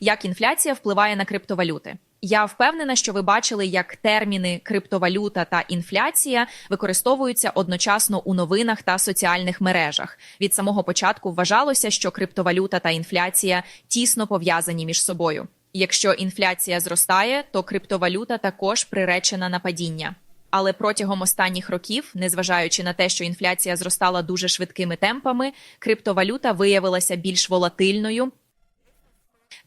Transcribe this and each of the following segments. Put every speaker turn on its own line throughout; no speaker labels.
як інфляція впливає на криптовалюти. Я впевнена, що ви бачили, як терміни криптовалюта та інфляція використовуються одночасно у новинах та соціальних мережах. Від самого початку вважалося, що криптовалюта та інфляція тісно пов'язані між собою. Якщо інфляція зростає, то криптовалюта також приречена на падіння. Але протягом останніх років, незважаючи на те, що інфляція зростала дуже швидкими темпами, криптовалюта виявилася більш волатильною.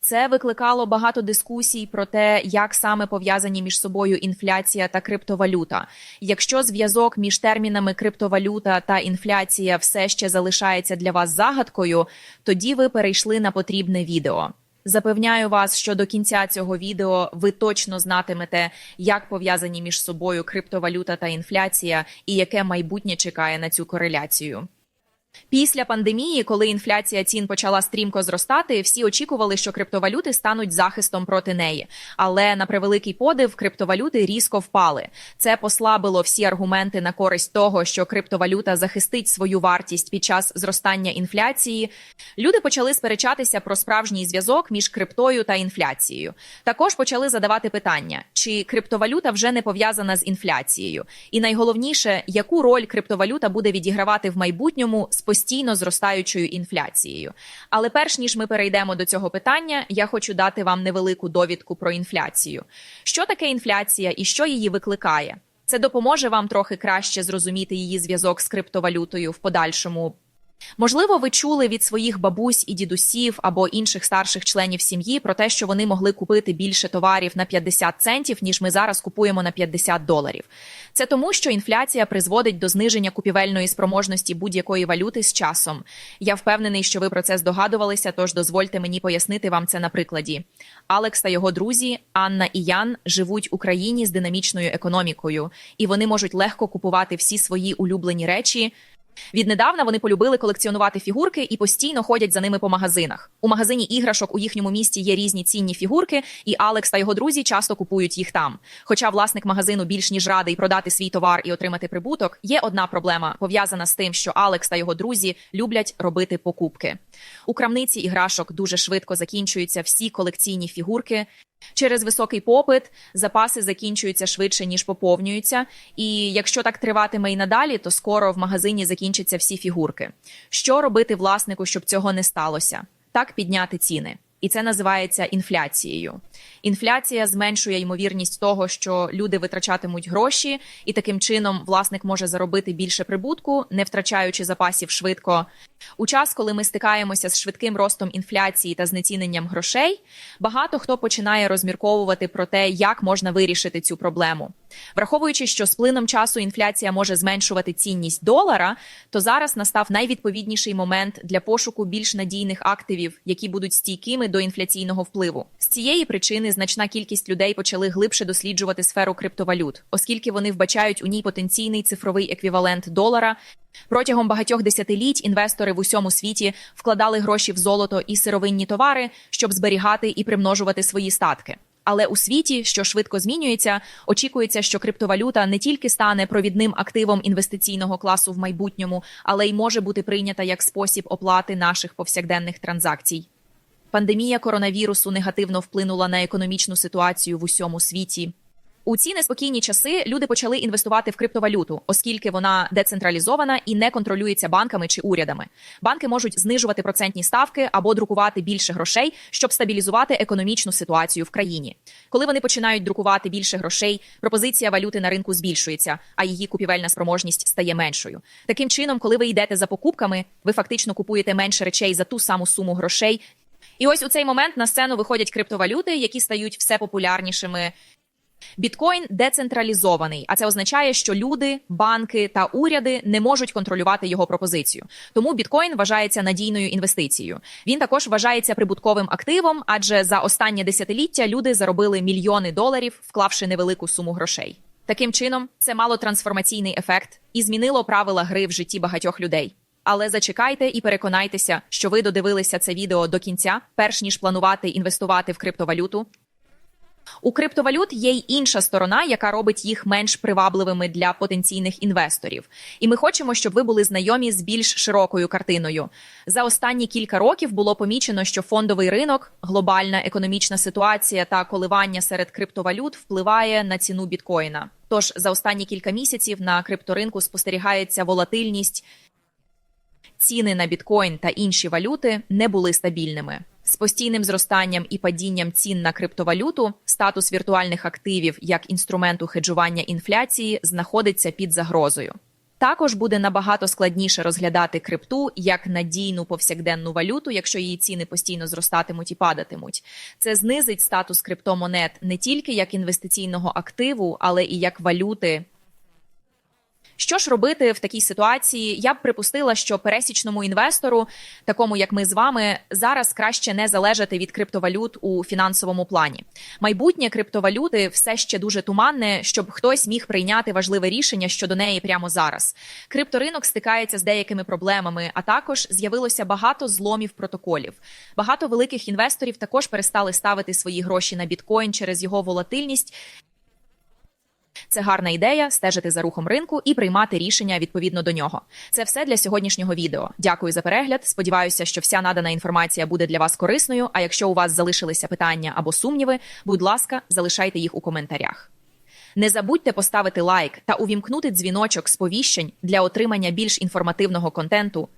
Це викликало багато дискусій про те, як саме пов'язані між собою інфляція та криптовалюта. Якщо зв'язок між термінами криптовалюта та інфляція все ще залишається для вас загадкою, тоді ви перейшли на потрібне відео. Запевняю вас, що до кінця цього відео ви точно знатимете, як пов'язані між собою криптовалюта та інфляція, і яке майбутнє чекає на цю кореляцію. Після пандемії, коли інфляція цін почала стрімко зростати, всі очікували, що криптовалюти стануть захистом проти неї. Але на превеликий подив криптовалюти різко впали. Це послабило всі аргументи на користь того, що криптовалюта захистить свою вартість під час зростання інфляції. Люди почали сперечатися про справжній зв'язок між криптою та інфляцією. Також почали задавати питання, чи криптовалюта вже не пов'язана з інфляцією, і найголовніше, яку роль криптовалюта буде відігравати в майбутньому постійно зростаючою інфляцією. Але перш ніж ми перейдемо до цього питання, я хочу дати вам невелику довідку про інфляцію. Що таке інфляція і що її викликає? Це допоможе вам трохи краще зрозуміти її зв'язок з криптовалютою в подальшому. Можливо, ви чули від своїх бабусь і дідусів або інших старших членів сім'ї про те, що вони могли купити більше товарів на 50 центів, ніж ми зараз купуємо на 50 доларів. Це тому, що інфляція призводить до зниження купівельної спроможності будь-якої валюти з часом. Я впевнений, що ви про це здогадувалися, тож дозвольте мені пояснити вам це на прикладі. Алекс та його друзі, Анна і Ян, живуть в Україні з динамічною економікою, і вони можуть легко купувати всі свої улюблені речі. Віднедавна вони полюбили колекціонувати фігурки і постійно ходять за ними по магазинах. У магазині іграшок у їхньому місті є різні цінні фігурки, і Алекс та його друзі часто купують їх там. Хоча власник магазину більш ніж радий продати свій товар і отримати прибуток, є одна проблема пов'язана з тим, що Алекс та його друзі люблять робити покупки. У крамниці іграшок дуже швидко закінчуються всі колекційні фігурки. Через високий попит запаси закінчуються швидше ніж поповнюються. І якщо так триватиме і надалі, то скоро в магазині закінчаться всі фігурки. Що робити власнику, щоб цього не сталося? Так підняти ціни. І це називається інфляцією. Інфляція зменшує ймовірність того, що люди витрачатимуть гроші, і таким чином власник може заробити більше прибутку, не втрачаючи запасів швидко. У час, коли ми стикаємося з швидким ростом інфляції та знеціненням грошей, багато хто починає розмірковувати про те, як можна вирішити цю проблему. Враховуючи, що з плином часу інфляція може зменшувати цінність долара, то зараз настав найвідповідніший момент для пошуку більш надійних активів, які будуть стійкими до інфляційного впливу. З цієї причини значна кількість людей почали глибше досліджувати сферу криптовалют, оскільки вони вбачають у ній потенційний цифровий еквівалент долара. Протягом багатьох десятиліть інвестори в усьому світі вкладали гроші в золото і сировинні товари, щоб зберігати і примножувати свої статки. Але у світі, що швидко змінюється, очікується, що криптовалюта не тільки стане провідним активом інвестиційного класу в майбутньому, але й може бути прийнята як спосіб оплати наших повсякденних транзакцій. Пандемія коронавірусу негативно вплинула на економічну ситуацію в усьому світі. У ці неспокійні часи люди почали інвестувати в криптовалюту, оскільки вона децентралізована і не контролюється банками чи урядами. Банки можуть знижувати процентні ставки або друкувати більше грошей, щоб стабілізувати економічну ситуацію в країні. Коли вони починають друкувати більше грошей, пропозиція валюти на ринку збільшується, а її купівельна спроможність стає меншою. Таким чином, коли ви йдете за покупками, ви фактично купуєте менше речей за ту саму суму грошей. І ось у цей момент на сцену виходять криптовалюти, які стають все популярнішими. Біткоін децентралізований, а це означає, що люди, банки та уряди не можуть контролювати його пропозицію. Тому біткоін вважається надійною інвестицією. Він також вважається прибутковим активом, адже за останнє десятиліття люди заробили мільйони доларів, вклавши невелику суму грошей. Таким чином, це мало трансформаційний ефект і змінило правила гри в житті багатьох людей. Але зачекайте і переконайтеся, що ви додивилися це відео до кінця, перш ніж планувати інвестувати в криптовалюту. У криптовалют є й інша сторона, яка робить їх менш привабливими для потенційних інвесторів. І ми хочемо, щоб ви були знайомі з більш широкою картиною. За останні кілька років було помічено, що фондовий ринок, глобальна економічна ситуація та коливання серед криптовалют впливає на ціну біткоїна. Тож за останні кілька місяців на крипторинку спостерігається волатильність. Ціни на біткоін та інші валюти не були стабільними. З постійним зростанням і падінням цін на криптовалюту статус віртуальних активів як інструменту хеджування інфляції знаходиться під загрозою. Також буде набагато складніше розглядати крипту як надійну повсякденну валюту, якщо її ціни постійно зростатимуть і падатимуть. Це знизить статус криптомонет не тільки як інвестиційного активу, але і як валюти що ж робити в такій ситуації? Я б припустила, що пересічному інвестору, такому як ми з вами, зараз краще не залежати від криптовалют у фінансовому плані. Майбутнє криптовалюти все ще дуже туманне, щоб хтось міг прийняти важливе рішення щодо неї прямо зараз. Крипторинок стикається з деякими проблемами, а також з'явилося багато зломів протоколів. Багато великих інвесторів також перестали ставити свої гроші на біткоін через його волатильність. Це гарна ідея стежити за рухом ринку і приймати рішення відповідно до нього. Це все для сьогоднішнього відео. Дякую за перегляд. Сподіваюся, що вся надана інформація буде для вас корисною. А якщо у вас залишилися питання або сумніви, будь ласка, залишайте їх у коментарях. Не забудьте поставити лайк та увімкнути дзвіночок сповіщень для отримання більш інформативного контенту